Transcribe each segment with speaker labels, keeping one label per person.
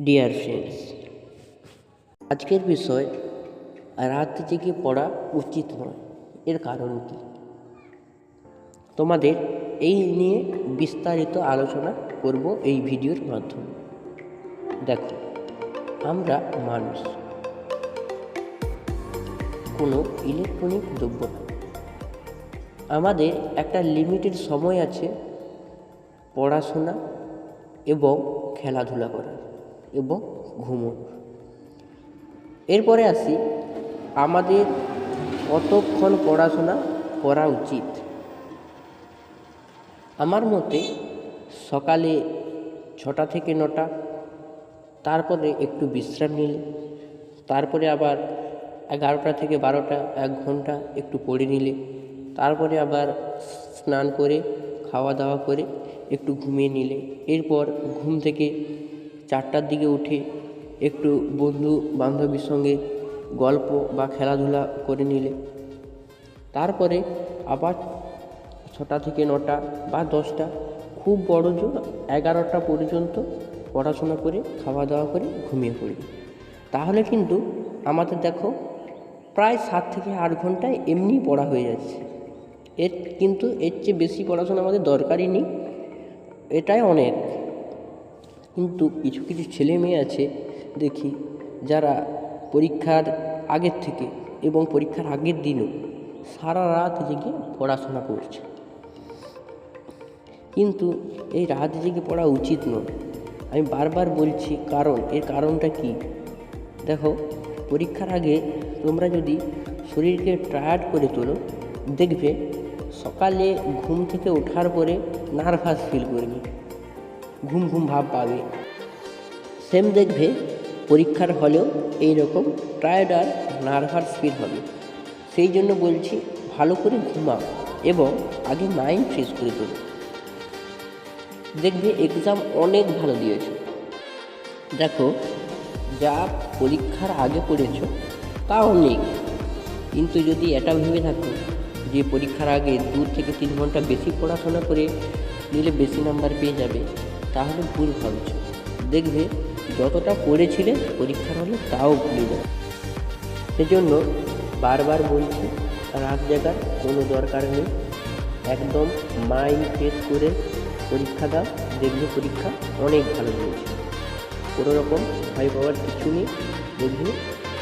Speaker 1: Dear friends আজকের বিষয় রাত জেগে পড়া উচিত নয়। এর কারণ কি? তোমাদের এই নিয়ে বিস্তারিত আলোচনা করব এই ভিডিওর মাধ্যমে। দেখো, আমরা মানুষ। কোনো ইলেকট্রনিক দ্রব্য আমাদের একটা লিমিটেড সময় আছে পড়াশোনা এবং খেলাধুলা করার। এবং ঘুমোনোর এরপরে আসি, আমাদের কতক্ষণ পড়াশোনা করা উচিত? আমার মতে সকালে ছটা থেকে নটা, তারপরে একটু বিশ্রাম নিলে, তারপরে আবার এগারোটা থেকে বারোটা, এক ঘণ্টা একটু পড়ে নিলে, তারপরে আবার স্নান করে, খাওয়া দাওয়া করে একটু ঘুমিয়ে নিলে। এরপর ঘুম থেকে চারটার দিকে উঠে একটু বন্ধু বান্ধবীর সঙ্গে গল্প বা খেলাধুলা করে নিলে। তারপরে আবার ছটা থেকে নটা বা দশটা, খুব বড় জোর এগারোটা পর্যন্ত পড়াশোনা করে খাওয়া দাওয়া করে ঘুমিয়ে পড়ি। তাহলে কিন্তু আমাদের দেখো প্রায় সাত থেকে আট ঘন্টায় এমনি পড়া হয়ে যাচ্ছে। এর কিন্তু এর চেয়ে বেশি পড়াশোনা আমাদের দরকারই নেই। এটাই অনেক। কিন্তু কিছু কিছু ছেলে মেয়ে আছে, দেখি, যারা পরীক্ষার আগের থেকে এবং পরীক্ষার আগের দিনও সারা রাত জেগে পড়াশোনা করছে। কিন্তু এই রাত জেগে পড়া উচিত নয়। আমি বারবার বলছি, কারণ, এর কারণটা কি? দেখো, পরীক্ষার আগে তোমরা যদি শরীরকে টায়ার্ড করে তোলো, দেখবে সকালে ঘুম থেকে ওঠার পরে নার্ভাস ফিল করবে। ঘুম ঘুম ভাব পাবে। সেম দেখবে, পরীক্ষার হলেও এই রকম টায়ার্ড আর নার্ভাস ফিল হবে। সেই জন্য বলছি, ভালো করে ঘুমাও এবং আগে মাইন্ড ফ্রেশ করে তোলো। দেখবে এক্সাম অনেক ভালো দিয়েছ। দেখো, যা পরীক্ষার আগে পড়েছ তা অনেক কিন্তু যদি এটা ভেবে থাকো, যে পরীক্ষার আগে দু থেকে তিন ঘণ্টা বেশি পড়াশোনা করে নিলে বেশি নাম্বার পেয়ে যাবে। তাহলে ভুল ভাবছ। দেখবে যতটা পড়েছিলে পরীক্ষার হলে তাও ভুলে যাবে। সেজন্য বারবার বলছি রাত জাগার কোনো দরকার নেই। একদম মাইন্ড ফ্রেশ করে পরীক্ষা দাও, দেখবে পরীক্ষা অনেক ভালো হয়েছে। কোনো রকম ভয় পাওয়ার কিছু নেই। দেখবে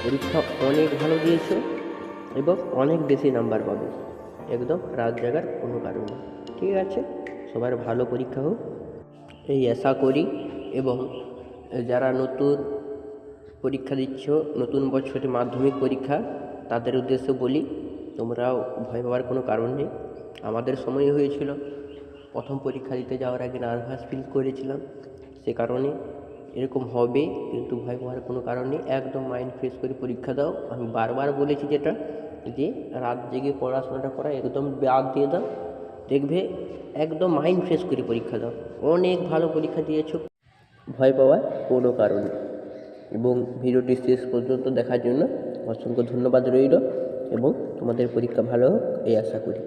Speaker 1: পরীক্ষা অনেক ভালো দিয়েছে এবং অনেক বেশি নাম্বার পাবে। একদম রাত জাগার কোনো কারণ ঠিক আছে? সবার ভালো পরীক্ষা হোক। এই আশা করি এবং যারা নতুন পরীক্ষা দিচ্ছ, নতুন বছরে মাধ্যমিক পরীক্ষা, তাদের উদ্দেশ্যে বলি, তোমরাও ভয় পাওয়ার কোনো কারণ নেই। আমাদের সময় হয়েছিল, প্রথম পরীক্ষা দিতে যাওয়ার আগে নার্ভাস ফিল করেছিলাম, সে কারণে এরকম হবে, কিন্তু ভয় পাওয়ার কোনো কারণ নেই। একদম মাইন্ড ফ্রেশ করে পরীক্ষা দাও। আমি বারবার বলেছি যেটা, যে রাত জেগে পড়াশোনাটা করা একদম বাদ দিয়ে দাও। দেখবে একদম মাইন্ড ফ্রেশ করে পরীক্ষা দাও। অনেক ভালো পরীক্ষা দিয়েছ। ভয় পাওয়ার কোনো কারণ এবং ভিডিওটি শেষ পর্যন্ত দেখার জন্য অসংখ্য ধন্যবাদ রইল এবং তোমাদের পরীক্ষা ভালো হোক, এই আশা করি।